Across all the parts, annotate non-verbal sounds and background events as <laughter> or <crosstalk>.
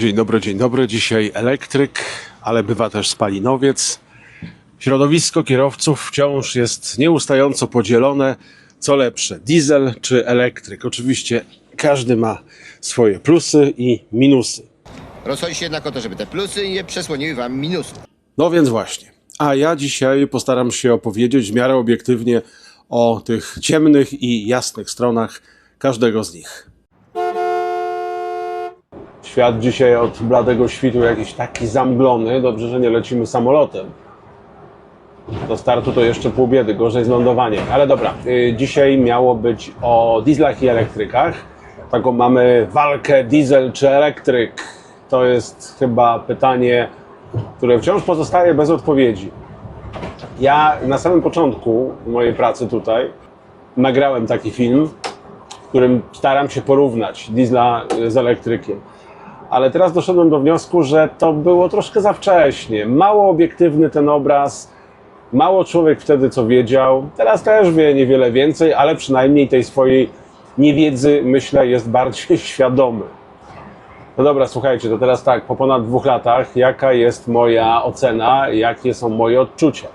Dzień dobry, dzień dobry. Dzisiaj elektryk, ale bywa też spalinowiec. Środowisko kierowców wciąż jest nieustająco podzielone. Co lepsze, diesel czy elektryk? Oczywiście każdy ma swoje plusy i minusy. Rozchodzi się jednak o to, żeby te plusy nie przesłoniły wam minusy. No więc właśnie. A ja dzisiaj postaram się opowiedzieć w miarę obiektywnie o tych ciemnych i jasnych stronach każdego z nich. Świat dzisiaj od bladego świtu jakiś taki zamglony. Dobrze, że nie lecimy samolotem. Do startu to jeszcze pół biedy, gorzej z lądowaniem. Ale dobra, y, dzisiaj miało być o dieslach i elektrykach. Taką mamy walkę diesel czy elektryk. To jest chyba pytanie, które wciąż pozostaje bez odpowiedzi. Ja na samym początku mojej pracy tutaj nagrałem taki film, w którym staram się porównać diesla z elektrykiem. Ale teraz doszedłem do wniosku, że to było troszkę za wcześnie. Mało obiektywny ten obraz, mało człowiek wtedy co wiedział. Teraz też wie niewiele więcej, ale przynajmniej tej swojej niewiedzy, myślę, jest bardziej <laughs> świadomy. No dobra, słuchajcie, to teraz tak, po ponad dwóch latach, jaka jest moja ocena, jakie są moje odczucia?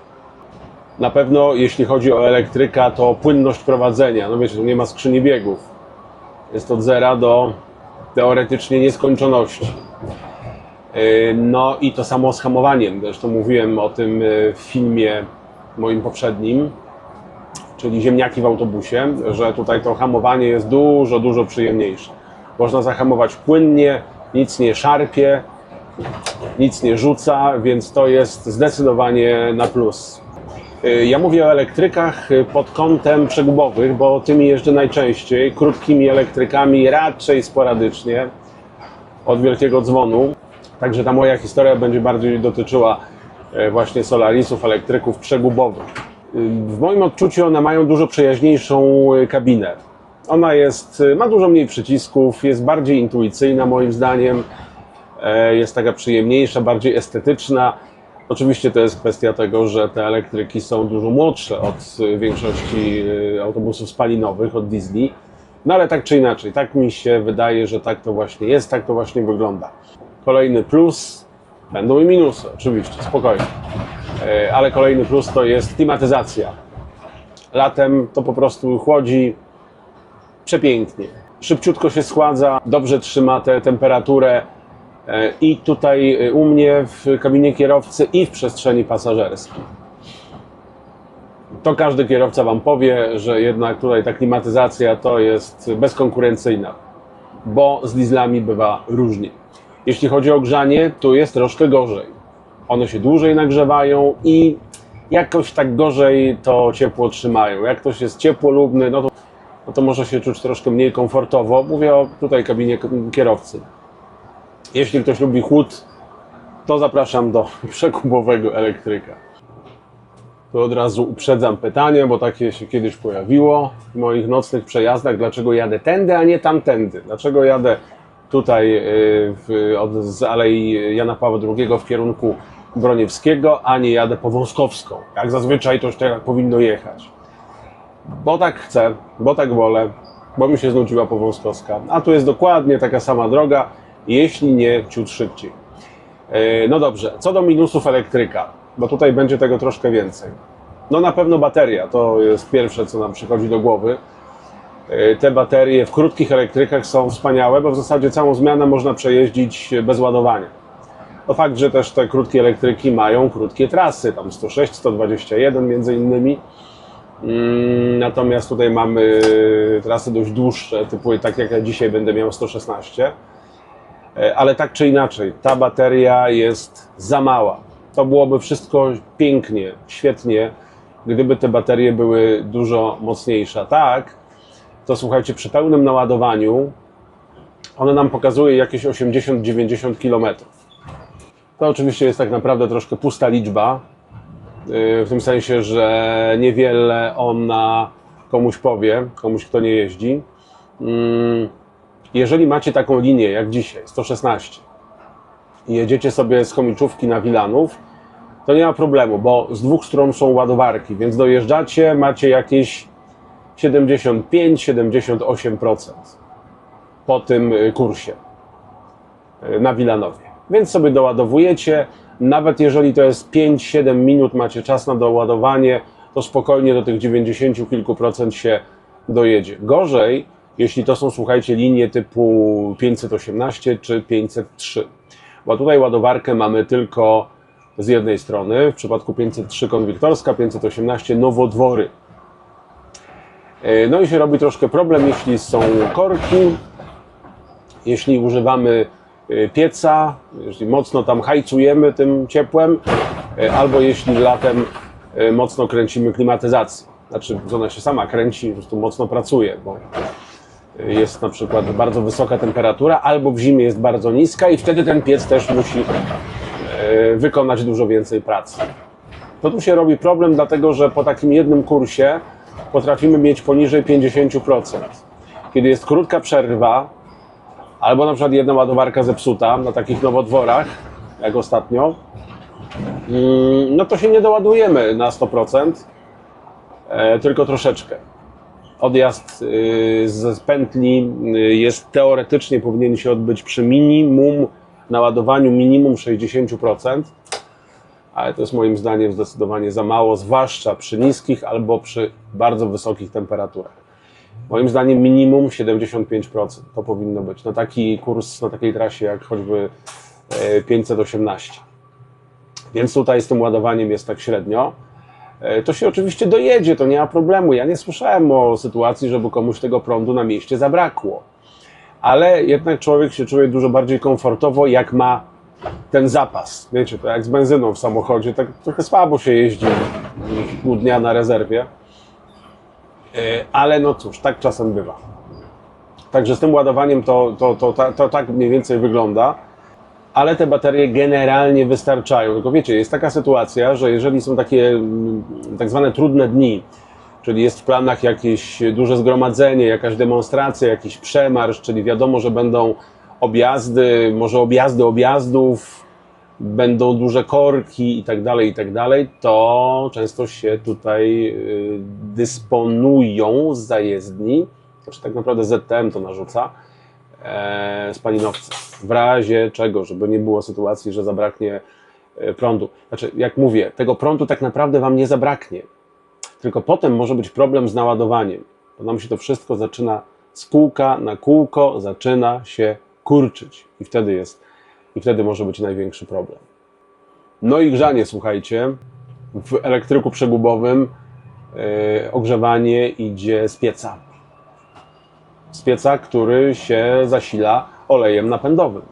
Na pewno, jeśli chodzi o elektryka, to płynność prowadzenia. No wiecie, tu nie ma skrzyni biegów. Jest od zera do teoretycznie nieskończoności. Yy, No i to samo z hamowaniem. Zresztą mówiłem o tym yy, w filmie moim poprzednim, czyli ziemniaki w autobusie, że tutaj to hamowanie jest dużo, dużo przyjemniejsze. Można zahamować płynnie, nic nie szarpie, nic nie rzuca, więc to jest zdecydowanie na plus. Y, Ja mówię o elektrykach y, pod kątem przegubowych, bo tymi jeżdżę najczęściej, krótkimi elektrykami raczej sporadycznie od wielkiego dzwonu. Także ta moja historia będzie bardziej dotyczyła y, właśnie solarisów, elektryków przegubowych. W moim odczuciu one mają dużo przyjaźniejszą kabinę. Ona jest, ma dużo mniej przycisków, jest bardziej intuicyjna moim zdaniem, jest taka przyjemniejsza, bardziej estetyczna. Oczywiście to jest kwestia tego, że te elektryki są dużo młodsze od y, większości y, autobusów spalinowych, od diesli. No ale tak czy inaczej, tak mi się wydaje, że tak to właśnie jest, tak to właśnie wygląda. Kolejny plus, będą i minusy, oczywiście, spokojnie. E, Ale kolejny plus to jest klimatyzacja. Latem to po prostu chłodzi przepięknie. Szybciutko się schładza, dobrze trzyma tę temperaturę i tutaj e, u mnie w kabinie kierowcy i w przestrzeni pasażerskiej. To każdy kierowca Wam powie, że jednak tutaj ta klimatyzacja to jest bezkonkurencyjna, bo z dieslami bywa różnie. Jeśli chodzi o grzanie, tu jest troszkę gorzej. One się dłużej nagrzewają i jakoś tak gorzej to ciepło trzymają. Jak ktoś jest ciepłolubny, no to, no to może się czuć troszkę mniej komfortowo. Mówię o tutaj kabinie kierowcy. Jeśli ktoś lubi chłód, to zapraszam do <laughs> przekubowego elektryka. To od razu uprzedzam pytanie, bo takie się kiedyś pojawiło w moich nocnych przejazdach. Dlaczego jadę tędy, a nie tamtędy? Dlaczego jadę tutaj y, w, od, z Alei Jana Pawła II w kierunku Broniewskiego, a nie jadę po Wąskowską? Jak zazwyczaj to już tak powinno jechać. Bo tak chcę, bo tak wolę, bo mi się znudziła Powązkowska. A tu jest dokładnie taka sama droga, jeśli nie ciut szybciej. E, No dobrze, co do minusów elektryka, bo tutaj będzie tego troszkę więcej. No na pewno bateria, to jest pierwsze, co nam przychodzi do głowy. E, Te baterie w krótkich elektrykach są wspaniałe, bo w zasadzie całą zmianę można przejeździć bez ładowania. To fakt, że też te krótkie elektryki mają krótkie trasy, tam 106, 121 między innymi. Mm, Natomiast tutaj mamy trasy dość dłuższe, typu tak jak ja dzisiaj będę miał 116. E, Ale tak czy inaczej, ta bateria jest za mała. To byłoby wszystko pięknie, świetnie, gdyby te baterie były dużo mocniejsze. Tak, to słuchajcie, przy pełnym naładowaniu one nam pokazuje jakieś 80-90 km. To oczywiście jest tak naprawdę troszkę pusta liczba, yy, w tym sensie, że niewiele ona komuś powie, komuś kto nie jeździ. Jeżeli macie taką linię jak dzisiaj, 116, i jedziecie sobie z chomiczówki na Wilanów, to nie ma problemu, bo z dwóch stron są ładowarki, więc dojeżdżacie, macie jakieś 75-78% po tym y, kursie. y, na Wilanowie. Więc sobie doładowujecie. Nawet jeżeli to jest 5-7 minut, macie czas na doładowanie, to spokojnie do tych 90 kilku procent się dojedzie. Gorzej, jeśli to są, słuchajcie, linie typu 518 czy 503. Bo tutaj ładowarkę mamy tylko z jednej strony, w przypadku 503 konwiktorska, 518 nowodwory. E, No i się robi troszkę problem, jeśli są korki, jeśli używamy e, pieca, jeśli mocno tam hajcujemy tym ciepłem, e, albo jeśli latem mocno kręcimy klimatyzację. Znaczy, ona się sama kręci, po prostu mocno pracuje, bo jest na przykład bardzo wysoka temperatura, albo w zimie jest bardzo niska i wtedy ten piec też musi e, wykonać dużo więcej pracy. To tu się robi problem, dlatego że po takim jednym kursie potrafimy mieć poniżej 50%. Kiedy jest krótka przerwa, albo na przykład jedna ładowarka zepsuta na takich nowodworach, jak ostatnio, mm, no to się nie doładujemy na 100%, e, tylko troszeczkę. Odjazd y, z pętli y, jest teoretycznie powinien się odbyć przy minimum naładowaniu minimum 60%, ale to jest moim zdaniem zdecydowanie za mało, zwłaszcza przy niskich albo przy bardzo wysokich temperaturach. Moim zdaniem minimum 75% to powinno być na taki kurs, na takiej trasie jak choćby e, 518. Więc tutaj z tym ładowaniem jest tak średnio. E, To się oczywiście dojedzie, to nie ma problemu. Ja nie słyszałem o sytuacji, żeby komuś tego prądu na mieście zabrakło. Ale jednak człowiek się czuje dużo bardziej komfortowo, jak ma ten zapas. Wiecie, to jak z benzyną w samochodzie, tak trochę słabo się jeździ pół dnia na rezerwie. E, Ale no cóż, tak czasem bywa. Także z tym ładowaniem to, to, to, to, to tak mniej więcej wygląda. Ale te baterie generalnie wystarczają. Tylko wiecie, jest taka sytuacja, że jeżeli są takie mm, tak zwane trudne dni, czyli jest w planach jakieś duże zgromadzenie, jakaś demonstracja, jakiś przemarsz, czyli wiadomo, że będą objazdy, może objazdy objazdów, będą duże korki i tak dalej, i tak dalej, to często się tutaj y, dysponują z zajezdni, znaczy tak naprawdę ZTM to narzuca, e, spalinowców. W razie czego, żeby nie było sytuacji, że zabraknie e, prądu. Znaczy, jak mówię, tego prądu tak naprawdę Wam nie zabraknie, tylko potem może być problem z naładowaniem, bo nam się to wszystko zaczyna z kółka na kółko, zaczyna się kurczyć i wtedy jest, i wtedy może być największy problem. No i grzanie, słuchajcie, w elektryku przegubowym e, ogrzewanie idzie z pieca. Z pieca, który się zasila olejem napędowym.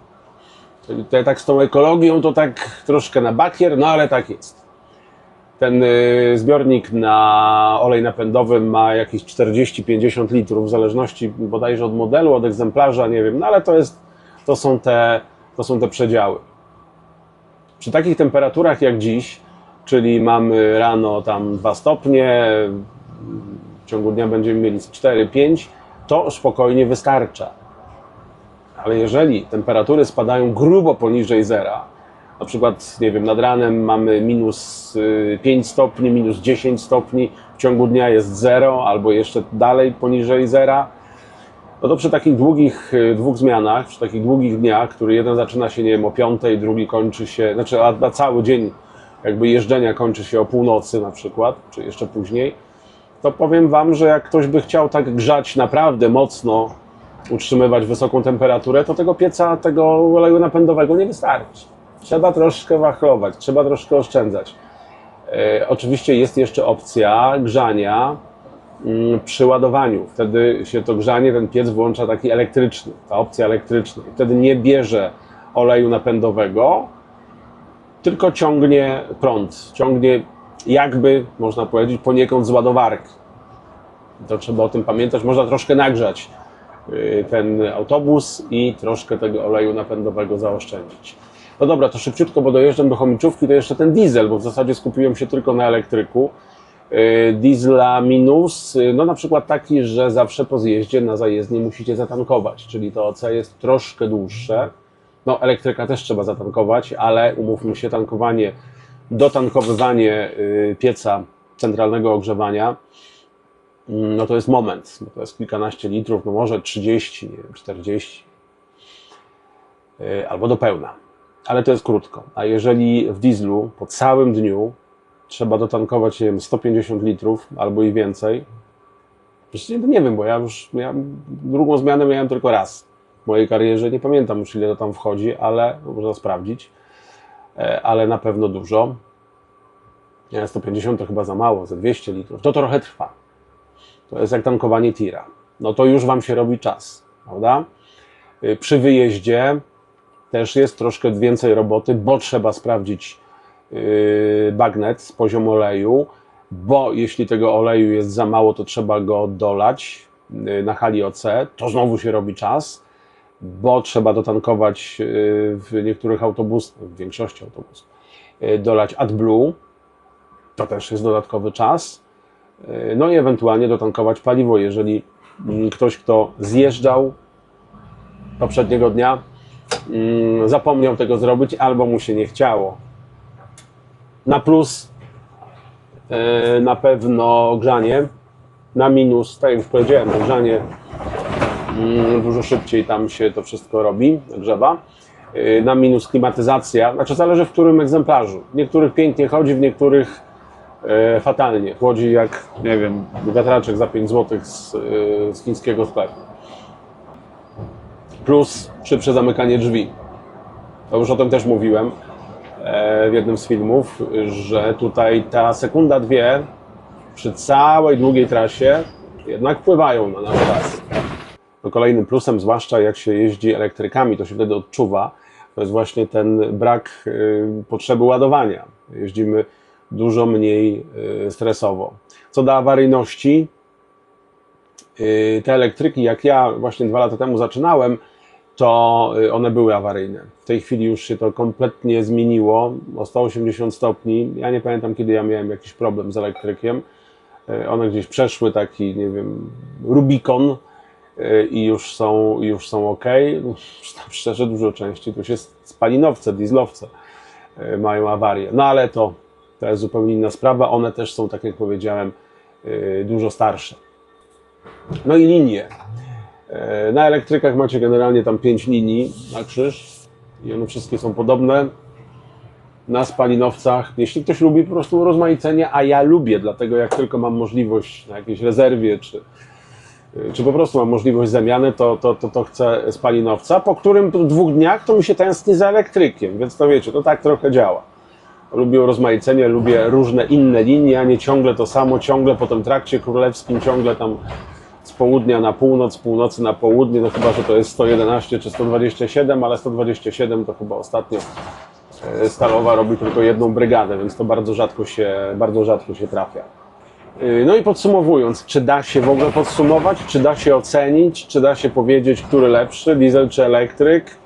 Czyli tutaj tak z tą ekologią to tak troszkę na bakier, no ale tak jest. Ten y, zbiornik na olej napędowy ma jakieś 40-50 litrów, w zależności bodajże od modelu, od egzemplarza, nie wiem, no ale to, jest, to, są, te, to są te przedziały. Przy takich temperaturach jak dziś, czyli mamy rano tam 2 stopnie, w ciągu dnia będziemy mieli 4-5, to spokojnie wystarcza. Ale jeżeli temperatury spadają grubo poniżej zera, na przykład, nie wiem, nad ranem mamy minus y, 5 stopni, minus 10 stopni, w ciągu dnia jest 0 albo jeszcze dalej poniżej zera, no to przy takich długich y, dwóch zmianach, przy takich długich dniach, który jeden zaczyna się, nie wiem, o 5, drugi kończy się, znaczy a, a cały dzień jakby jeżdżenia kończy się o północy na przykład, czy jeszcze później, to powiem Wam, że jak ktoś by chciał tak grzać naprawdę mocno, utrzymywać wysoką temperaturę, to tego pieca, tego oleju napędowego nie wystarczy. Trzeba troszkę wachlować, trzeba troszkę oszczędzać. E, oczywiście jest jeszcze opcja grzania mm, przy ładowaniu. Wtedy się to grzanie, ten piec włącza taki elektryczny, ta opcja elektryczna. Wtedy nie bierze oleju napędowego, tylko ciągnie prąd. Ciągnie jakby, można powiedzieć, poniekąd z ładowarki. To trzeba o tym pamiętać. Można troszkę nagrzać y, ten autobus i troszkę tego oleju napędowego zaoszczędzić. No dobra, to szybciutko, bo dojeżdżam do chomiczówki, to jeszcze ten diesel, bo w zasadzie skupiłem się tylko na elektryku. Y, Diesla minus, y, no na przykład taki, że zawsze po zjeździe na zajezdni musicie zatankować, czyli to OC jest troszkę dłuższe. No elektryka też trzeba zatankować, ale umówmy się, tankowanie, dotankowywanie y, pieca centralnego ogrzewania, mm, no to jest moment, to jest kilkanaście litrów, no może 30, nie wiem, 40. y, albo do pełna. Ale to jest krótko. A jeżeli w dieslu po całym dniu trzeba dotankować nie wiem, 150 litrów albo i więcej, nie, wiem, bo ja już ja drugą zmianę miałem tylko raz w mojej karierze. Nie pamiętam już ile to tam wchodzi, ale można sprawdzić. E, Ale na pewno dużo. Nie, 150 to chyba za mało, za 200 litrów. To trochę trwa. To jest jak tankowanie tira. No to już Wam się robi czas, prawda? Y, Przy wyjeździe też jest troszkę więcej roboty, bo trzeba sprawdzić yy, bagnet z poziomu oleju, bo jeśli tego oleju jest za mało, to trzeba go dolać na hali OC, to znowu się robi czas, bo trzeba dotankować yy, w niektórych autobusach, w większości autobusów, yy, dolać AdBlue, to też jest dodatkowy czas, Yy, no i ewentualnie dotankować paliwo, jeżeli mm, ktoś, kto zjeżdżał poprzedniego dnia, mm, zapomniał tego zrobić albo mu się nie chciało. Na plus na pewno grzanie, na minus, tak jak już powiedziałem, grzanie dużo szybciej tam się to wszystko robi, grzewa. E, Na minus klimatyzacja, znaczy zależy w którym egzemplarzu. W niektórych pięknie chodzi, w niektórych e, fatalnie. Chłodzi jak, nie wiem, wiatraczek za 5 zł z, e, z chińskiego sklepu plus szybsze zamykanie drzwi. To już o tym też mówiłem e, w jednym z filmów, że tutaj ta sekunda, dwie przy całej długiej trasie jednak wpływają na nasz czas. Kolejnym plusem, zwłaszcza jak się jeździ elektrykami, to się wtedy odczuwa, to jest właśnie ten brak y, potrzeby ładowania. Jeździmy dużo mniej y, stresowo. Co do awaryjności, y, te elektryki, jak ja właśnie dwa lata temu zaczynałem, to one były awaryjne. W tej chwili już się to kompletnie zmieniło o 180 stopni. Ja nie pamiętam, kiedy ja miałem jakiś problem z elektrykiem. One gdzieś przeszły taki, nie wiem, Rubikon i już są, już są ok. <laughs> Szczerze, dużo częściej to się spalinowce, dieslowce y, mają awarię. No ale to, to jest zupełnie inna sprawa. One też są, tak jak powiedziałem, y, dużo starsze. No i linie. E, Na elektrykach macie generalnie tam 5 linii na krzyż i one wszystkie są podobne. Na spalinowcach, jeśli ktoś lubi po prostu urozmaicenie, a ja lubię, dlatego jak tylko mam możliwość na jakiejś rezerwie, czy, czy po prostu mam możliwość zamiany, to, to, to, to chcę spalinowca, po którym po dwóch dniach to mi się tęskni za elektrykiem, więc to wiecie, to tak trochę działa. Lubię urozmaicenie, lubię różne inne linie, a nie ciągle to samo, ciągle po tym trakcie królewskim, ciągle tam z południa na północ, z północy na południe, no chyba, że to jest 111 czy 127, ale 127 to chyba ostatnio e, Stalowa robi tylko jedną brygadę, więc to bardzo rzadko się, bardzo rzadko się trafia. Yy, No i podsumowując, czy da się w ogóle podsumować, czy da się ocenić, czy da się powiedzieć, który lepszy, diesel czy elektryk?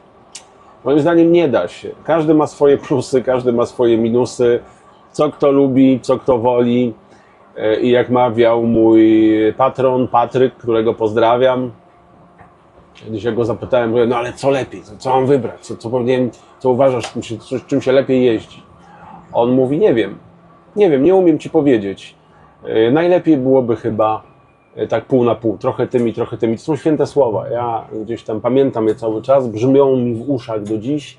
Moim zdaniem nie da się. Każdy ma swoje plusy, każdy ma swoje minusy, co kto lubi, co kto woli. E, I jak mawiał mój patron Patryk, którego pozdrawiam, kiedyś ja go zapytałem, mówię, no ale co lepiej, co, mam wybrać, co, co powinienem, co uważasz, czym się, czym się lepiej jeździ? On mówi, nie wiem, nie wiem, nie umiem ci powiedzieć. E, Najlepiej byłoby chyba e, tak pół na pół, trochę tymi, trochę tymi. To są święte słowa. Ja gdzieś tam pamiętam je cały czas, brzmią mi w uszach do dziś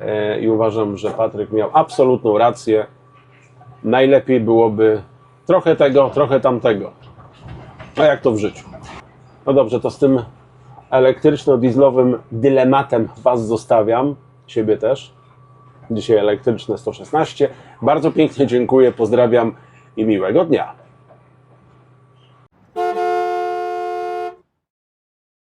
e, i uważam, że Patryk miał absolutną rację. Najlepiej byłoby trochę tego, trochę tamtego. A jak to w życiu? No dobrze, to z tym elektryczno-dieslowym dylematem Was zostawiam, siebie też. Dzisiaj elektryczne 116. Bardzo pięknie dziękuję, pozdrawiam i miłego dnia.